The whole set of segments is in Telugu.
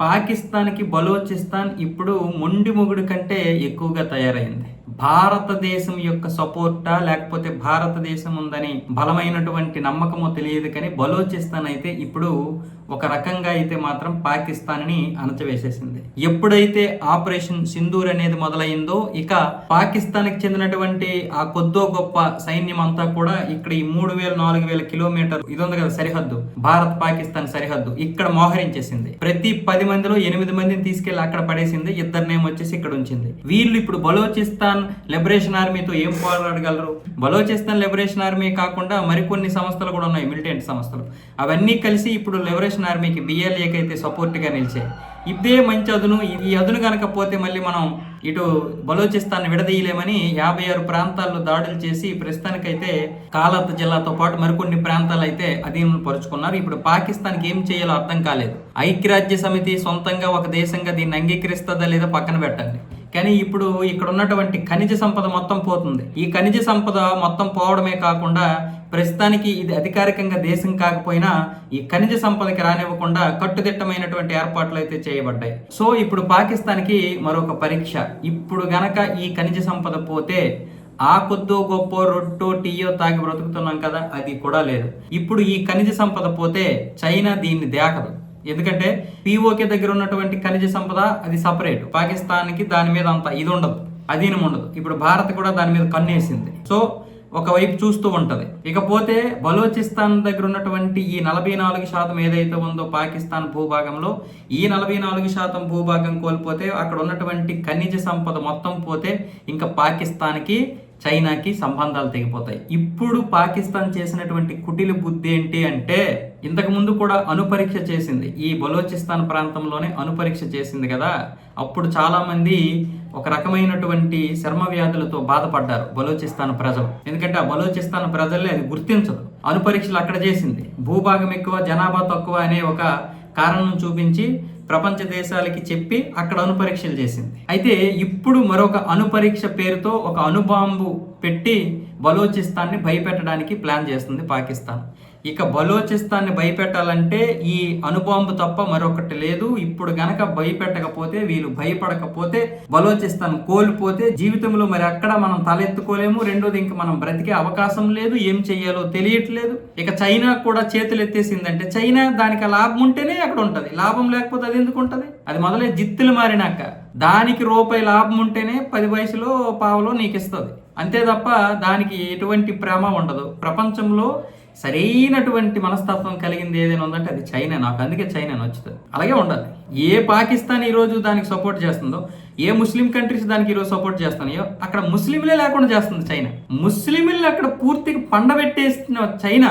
పాకిస్తాన్కి బలోచిస్తాన్ ఇప్పుడు మొండి మొగుడు కంటే ఎక్కువగా తయారైంది. భారతదేశం యొక్క సపోర్టా లేకపోతే భారతదేశం ఉందని బలమైనటువంటి నమ్మకమో తెలియదు కానీ బలోచిస్తాన్ అయితే ఇప్పుడు ఒక రకంగా అయితే మాత్రం పాకిస్తాన్ని అణచవేసేసింది. ఎప్పుడైతే ఆపరేషన్ సింధూర్ అనేది మొదలైందో ఇక పాకిస్తాన్కి చెందినటువంటి ఆ కొద్దో గొప్ప సైన్యం అంతా కూడా ఇక్కడ ఈ మూడు వేల నాలుగు వేల కిలోమీటర్ ఇది ఉంది కదా సరిహద్దు భారత్ పాకిస్తాన్ సరిహద్దు ఇక్కడ మోహరించేసింది. ప్రతి పది మందిలో ఎనిమిది మందిని తీసుకెళ్ళి అక్కడ పడేసింది ఇద్దరినేమో వచ్చేసి ఇక్కడ ఉంచింది. వీళ్ళు ఇప్పుడు బలోచిస్తాన్ లిబరేషన్ ఆర్మీతో ఏం పోరాడగలరు? బలోచిస్తాన్ లిబరేషన్ ఆర్మీ కాకుండా మరికొన్ని సంస్థలు కూడా ఉన్నాయి మిలిటెంట్ సంస్థలు. అవన్నీ కలిసి ఇప్పుడు లిబరేషన్ ఆర్మీకి బిఎల్ఏకి అయితే సపోర్ట్గా నిలిచాయి. ఇదే మంచి అదును. ఈ అదును కనుక పోతే మళ్ళీ మనం ఇటు బలోచిస్తాన్ని విడదీయలేమని యాభై ఆరు ప్రాంతాల్లో దాడులు చేసి ప్రస్తుతానికైతే కాలత్ జిల్లాతో పాటు మరికొన్ని ప్రాంతాలు అయితే అధీనం పరుచుకున్నారు. ఇప్పుడు పాకిస్తాన్కి ఏం చేయాలో అర్థం కాలేదు. ఐక్యరాజ్య సమితి సొంతంగా ఒక దేశంగా దీన్ని అంగీకరిస్తుందా లేదా పక్కన పెట్టండి. కానీ ఇప్పుడు ఇక్కడ ఉన్నటువంటి ఖనిజ సంపద మొత్తం పోతుంది. ఈ ఖనిజ సంపద మొత్తం పోవడమే కాకుండా ప్రస్తుతానికి ఇది అధికారికంగా దేశం కాకపోయినా ఈ ఖనిజ సంపదకి రానివ్వకుండా కట్టుదిట్టమైనటువంటి ఏర్పాట్లు అయితే చేయబడ్డాయి. సో ఇప్పుడు పాకిస్తాన్కి మరొక పరీక్ష. ఇప్పుడు గనక ఈ ఖనిజ సంపద పోతే ఆ కొద్దో గొప్ప రొట్టో టీయో తాగి బ్రతుకుతున్నాం కదా అది కూడా లేదు. ఇప్పుడు ఈ ఖనిజ సంపద పోతే చైనా దీన్ని దేకదు. ఎందుకంటే పిఓకే దగ్గర ఉన్నటువంటి ఖనిజ సంపద అది సపరేట్ పాకిస్తాన్కి దాని మీద అంత ఇది ఉండదు అధీనం ఉండదు. ఇప్పుడు భారత్ కూడా దాని మీద కన్నేసింది సో ఒకవైపు చూస్తూ ఉంటుంది. ఇకపోతే బలోచిస్తాన్ దగ్గర ఉన్నటువంటి ఈ నలభై నాలుగు శాతం ఏదైతే ఉందో పాకిస్తాన్ భూభాగంలో ఈ నలభై నాలుగు శాతం భూభాగం కోల్పోతే అక్కడ ఉన్నటువంటి ఖనిజ సంపద మొత్తం పోతే ఇంకా పాకిస్తాన్కి చైనాకి సంబంధాలు తెగిపోతాయి. ఇప్పుడు పాకిస్తాన్ చేసినటువంటి కుటిల బుద్ధి ఏంటి అంటే ఇంతకు ముందు కూడా అనుపరీక్ష చేసింది. ఈ బలోచిస్తాన్ ప్రాంతంలోనే అనుపరీక్ష చేసింది కదా. అప్పుడు చాలా మంది ఒక రకమైనటువంటి చర్మ వ్యాధులతో బాధపడ్డారు బలోచిస్తాన్ ప్రజలు. ఎందుకంటే ఆ బలోచిస్తాన్ ప్రజల్ని అది గుర్తించదు. అనుపరీక్షలు అక్కడ చేసింది. భూభాగం ఎక్కువ జనాభా తక్కువ అనే ఒక కారణం చూపించి ప్రపంచ దేశాలకి చెప్పి అక్కడ అణుపరీక్షలు చేసింది. అయితే ఇప్పుడు మరొక అణుపరీక్ష పేరుతో ఒక అణుబాంబు పెట్టి బలోచిస్తాన్ని భయపెట్టడానికి ప్లాన్ చేస్తుంది పాకిస్తాన్. ఇక బలోచిస్తాన్ని భయపెట్టాలంటే ఈ అణుబాంబు తప్ప మరొకటి లేదు. ఇప్పుడు గనక భయపెట్టకపోతే వీళ్ళు భయపడకపోతే బలోచిస్తాన్ కోల్పోతే జీవితంలో మరి అక్కడ మనం తలెత్తుకోలేము. రెండోది ఇంక మనం బ్రతికే అవకాశం లేదు. ఏం చెయ్యాలో తెలియట్లేదు. ఇక చైనా కూడా చేతులు ఎత్తేసిందంటే చైనా దానికి లాభం ఉంటేనే అక్కడ ఉంటుంది. లాభం లేకపోతే అది ఎందుకు ఉంటుంది? అది మొదలై జిత్తులు మారినాక. దానికి రూపాయి లాభం ఉంటేనే పది వయసులో పావులో నీకు ఇస్తుంది. అంతే తప్ప దానికి ఎటువంటి ప్రేమ ఉండదు. ప్రపంచంలో సరైనటువంటి మనస్తత్వం కలిగింది ఏదైనా ఉందంటే అది చైనా నాకు అందుకే చైనా నచ్చుతుంది. అలాగే ఉండాలి. ఏ పాకిస్తాన్ ఈరోజు దానికి సపోర్ట్ చేస్తుందో ఏ ముస్లిం కంట్రీస్ దానికి ఈరోజు సపోర్ట్ చేస్తున్నాయో అక్కడ ముస్లింలే లేకుండా చేస్తుంది చైనా. ముస్లింలు అక్కడ పూర్తిగా పండబెట్టేస్తున్న చైనా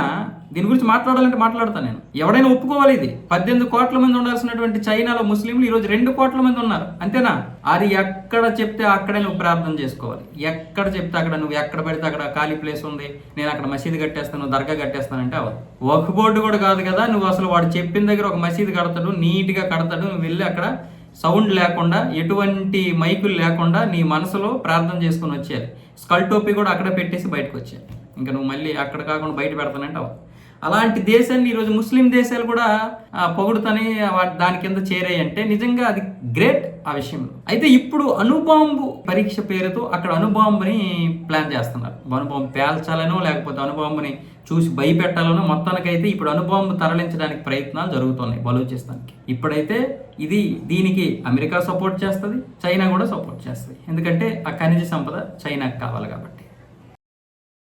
దీని గురించి మాట్లాడాలంటే మాట్లాడతాను నేను. ఎవడైనా ఒప్పుకోవాలి ఇది. పద్దెనిమిది కోట్ల మంది ఉండాల్సినటువంటి చైనాలో ముస్లింలు ఈరోజు రెండు కోట్ల మంది ఉన్నారు. అంతేనా? అది ఎక్కడ చెప్తే అక్కడే నువ్వు ప్రార్థన చేసుకోవాలి. ఎక్కడ చెప్తే అక్కడ నువ్వు ఎక్కడ పెడితే అక్కడ ఖాళీ ప్లేస్ ఉంది. నేను అక్కడ మసీదు కట్టేస్తాను దర్గా కట్టేస్తానంటే అవ్వదు. ఒక బోర్డు కూడా కాదు కదా నువ్వు అసలు వాడు చెప్పిన దగ్గర ఒక మసీదు కడతాడు నీట్గా కడతాడు నువ్వు వెళ్ళి అక్కడ సౌండ్ లేకుండా ఎటువంటి మైకులు లేకుండా నీ మనసులో ప్రార్థన చేసుకుని వచ్చేయాలి. స్కల్ టోపీ కూడా అక్కడ పెట్టేసి బయటకు వచ్చేయాలి. ఇంకా నువ్వు మళ్ళీ అక్కడ కాకుండా బయట పెడతానంటే అవ్వదు. అలాంటి దేశాన్ని ఈరోజు ముస్లిం దేశాలు కూడా ఆ, పొగుడుతని వా- దాని కింద చేరాయి అంటే నిజంగా అది గ్రేట్ ఆ విషయంలో. అయితే ఇప్పుడు అణుబాంబు పరీక్ష పేరుతో అక్కడ అణుబాంబుని ప్లాన్ చేస్తున్నారు. అణుబాంబు పేల్చాలనో లేకపోతే అణుబాంబుని చూసి భయపెట్టాలనో మొత్తానికైతే ఇప్పుడు అణుబాంబు తరలించడానికి ప్రయత్నాలు జరుగుతున్నాయి బలోచిస్తానికి. ఇప్పుడైతే ఇది దీనికి అమెరికా సపోర్ట్ చేస్తుంది చైనా కూడా సపోర్ట్ చేస్తుంది. ఎందుకంటే ఆ ఖనిజ సంపద చైనాకి కావాలి కాబట్టి.